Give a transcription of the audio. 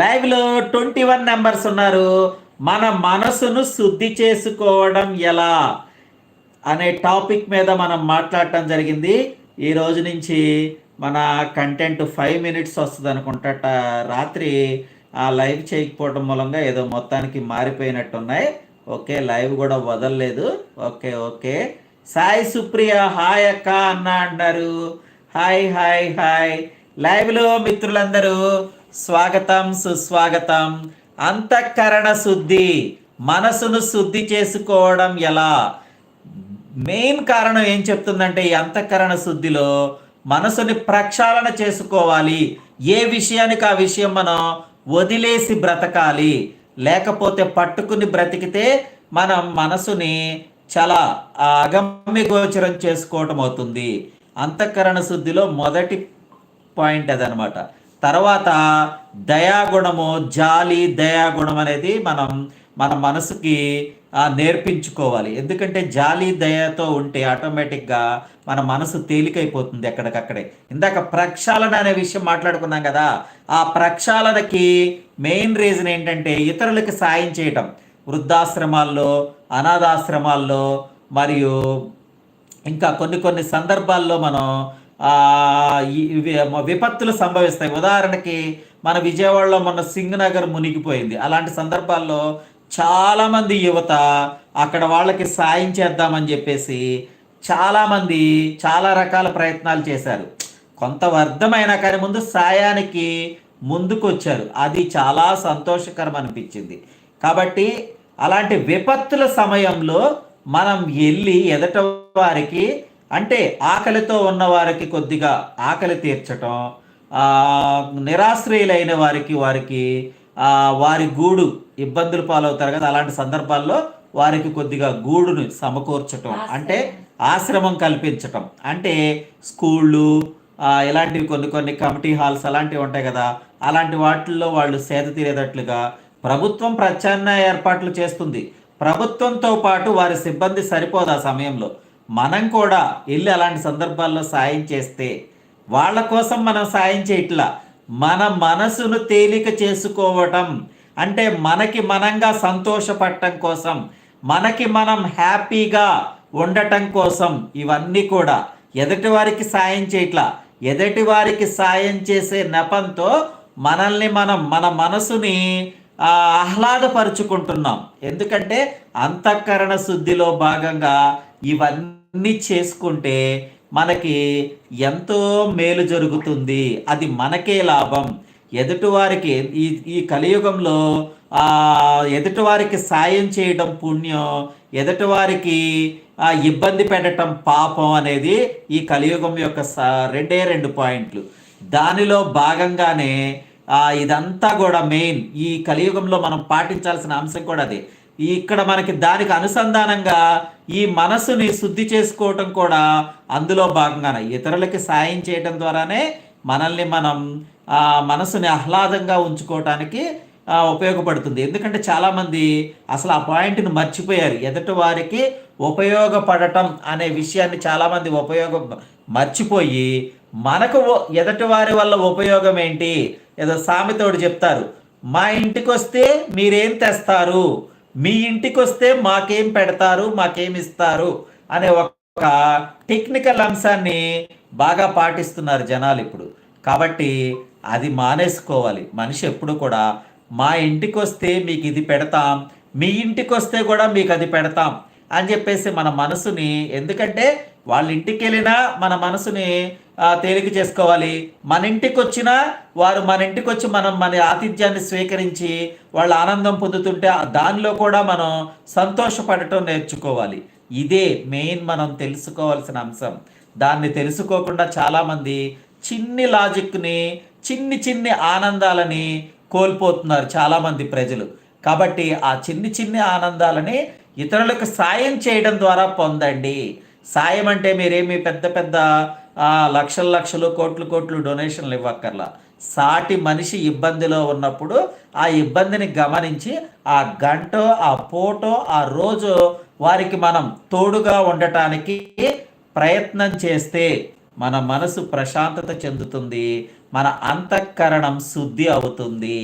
లైవ్లో twenty one numbers ఉన్నారు. మన మనసును శుద్ధి చేసుకోవడం ఎలా అనే టాపిక్ మీద మనం మాట్లాడటం జరిగింది. ఈ రోజు నుంచి మన కంటెంట్ ఫైవ్ మినిట్స్ వస్తుంది అనుకుంటట. రాత్రి ఆ లైవ్ చేయకపోవడం మూలంగా ఏదో మొత్తానికి మారిపోయినట్టు ఉన్నాయి ఓకే లైవ్ కూడా వదలలేదు. Okay okay. Sai Supriya hi అక్క అన్న అన్నారు హాయ్ హాయ్ హాయ్. లైవ్లో మిత్రులందరూ స్వాగతం సుస్వాగతం. అంతఃకరణ శుద్ధి మనసును శుద్ధి చేసుకోవడం ఎలా? మెయిన్ కారణం ఏం చెప్తుందంటే ఈ అంతఃకరణ శుద్ధిలో మనసుని ప్రక్షాళన చేసుకోవాలి. ఏ విషయానికి ఆ విషయం మనం వదిలేసి బ్రతకాలి. లేకపోతే పట్టుకుని బ్రతికితే మనం మనసుని చాలా అగమ్య గోచరం చేసుకోవటం అవుతుంది. అంతఃకరణ శుద్ధిలో మొదటి పాయింట్ అదనమాట. తర్వాత దయాగుణము జాలి దయాగుణం అనేది మనం మన మనసుకి నేర్పించుకోవాలి. ఎందుకంటే జాలి దయతో ఉంటే ఆటోమేటిక్గా మన మనసు తేలికైపోతుంది ఎక్కడికక్కడే. ఇందాక ప్రక్షాళన అనే విషయం మాట్లాడుకున్నాం కదా ఆ ప్రక్షాళనకి మెయిన్ రీజన్ ఏంటంటే ఇతరులకి సాయం చేయటం. వృద్ధాశ్రమాల్లో అనాథాశ్రమాల్లో మరియు ఇంకా కొన్ని కొన్ని సందర్భాల్లో మనం విపత్తులు సంభవిస్తాయి. ఉదాహరణకి మన విజయవాడలో మొన్న సింగ్ నగర్ మునిగిపోయింది. అలాంటి సందర్భాల్లో చాలామంది యువత అక్కడ వాళ్ళకి సాయం చేద్దామని చెప్పేసి చాలామంది చాలా రకాల ప్రయత్నాలు చేశారు. కొంత అర్థమైనా కానీ ముందు సాయానికి ముందుకొచ్చారు. అది చాలా సంతోషకరం అనిపించింది. కాబట్టి అలాంటి విపత్తుల సమయంలో మనం వెళ్ళి ఎదట వారికి అంటే ఆకలితో ఉన్న వారికి కొద్దిగా ఆకలి తీర్చటం నిరాశ్రయులైన వారికి వారికి వారి గూడు ఇబ్బందులు పాలవుతారు కదా అలాంటి సందర్భాల్లో వారికి కొద్దిగా గూడును సమకూర్చటం అంటే ఆశ్రమం కల్పించటం. అంటే స్కూళ్ళు ఇలాంటివి కొన్ని కొన్ని కమిటీ హాల్స్ అలాంటివి ఉంటాయి కదా అలాంటి వాటిల్లో వాళ్ళు సేద తీరేటట్లుగా ప్రభుత్వం ప్రత్యామ్నాయ ఏర్పాట్లు చేస్తుంది. ప్రభుత్వంతో పాటు వారి సిబ్బంది సరిపోదు ఆ సమయంలో. మనం కూడా వెళ్ళి అలాంటి సందర్భాల్లో సాయం చేస్తే వాళ్ళ కోసం మనం సాయం చేయట్లా. మన మనసును తేలిక చేసుకోవటం అంటే మనకి మనంగా సంతోషపడటం కోసం మనకి మనం హ్యాపీగా ఉండటం కోసం ఇవన్నీ కూడా ఎదుటి వారికి సాయం చేయట్లా. ఎదుటి వారికి సాయం చేసే నెపంతో మనల్ని మనం మన మనసుని ఆహ్లాదపరుచుకుంటున్నాం. ఎందుకంటే అంతఃకరణ శుద్ధిలో భాగంగా ఇవన్నీ చేసుకుంటే మనకి ఎంతో మేలు జరుగుతుంది. అది మనకే లాభం. ఎదుటివారికి ఈ ఈ కలియుగంలో ఎదుటివారికి సాయం చేయడం పుణ్యం ఎదుటివారికి ఇబ్బంది పెట్టడం పాపం అనేది ఈ కలియుగం యొక్క స- రెండే రెండు పాయింట్లు. దానిలో భాగంగానే ఇదంతా కూడా మెయిన్. ఈ కలియుగంలో మనం పాటించాల్సిన అంశం కూడా అది. ఇక్కడ మనకి దానికి అనుసంధానంగా ఈ మనసుని శుద్ధి చేసుకోవటం కూడా అందులో భాగంగానే. ఇతరులకి సాయం చేయటం ద్వారానే మనల్ని మనం ఆ మనసుని ఆహ్లాదంగా ఉంచుకోవటానికి ఉపయోగపడుతుంది. ఎందుకంటే చాలామంది అసలు ఆ పాయింట్ని మర్చిపోయారు. ఎదుటి వారికి ఉపయోగపడటం అనే విషయాన్ని చాలామంది ఉపయోగం మర్చిపోయి మనకు ఎదటి వారి వల్ల ఉపయోగం ఏంటి? ఏదో సామెతోడు చెప్తారు. మా ఇంటికి వస్తే మీరేం తెస్తారు? మీ ఇంటికి వస్తే మాకేం పెడతారు? మాకేం ఇస్తారు? అనే ఒక టెక్నికల్ అంశాన్ని బాగా పాటిస్తున్నారు జనాలు ఇప్పుడు. కాబట్టి అది మానేసుకోవాలి. మనిషి ఎప్పుడు కూడా మా ఇంటికి వస్తే మీకు ఇది పెడతాం మీ ఇంటికి వస్తే కూడా మీకు అది పెడతాం అని చెప్పేసి మన మనసుని ఎందుకంటే వాళ్ళ ఇంటికి వెళ్ళినా మన మనసుని తేలిక చేసుకోవాలి. మన ఇంటికి వచ్చినా వారు మన ఇంటికి వచ్చి మనం మన ఆతిథ్యాన్ని స్వీకరించి వాళ్ళ ఆనందం పొందుతుంటే దానిలో కూడా మనం సంతోషపడటం నేర్చుకోవాలి. ఇదే మెయిన్ మనం తెలుసుకోవాల్సిన అంశం. దాన్ని తెలుసుకోకుండా చాలామంది చిన్ని లాజిక్ని చిన్ని చిన్ని ఆనందాలని కోల్పోతున్నారు చాలామంది ప్రజలు. కాబట్టి ఆ చిన్ని చిన్ని ఆనందాలని ఇతరులకు సాయం చేయడం ద్వారా పొందండి. సాయం అంటే మీరేమి పెద్ద పెద్ద లక్షల లక్షలు కోట్లు కోట్లు డొనేషన్లు ఇవ్వక్కర్లా. సాటి మనిషి ఇబ్బందిలో ఉన్నప్పుడు ఆ ఇబ్బందిని గమనించి ఆ గంట ఆ పూటో ఆ రోజు వారికి మనం తోడుగా ఉండటానికి ప్రయత్నం చేస్తే మన మనసు ప్రశాంతత చెందుతుంది మన అంతఃకరణం శుద్ధి అవుతుంది.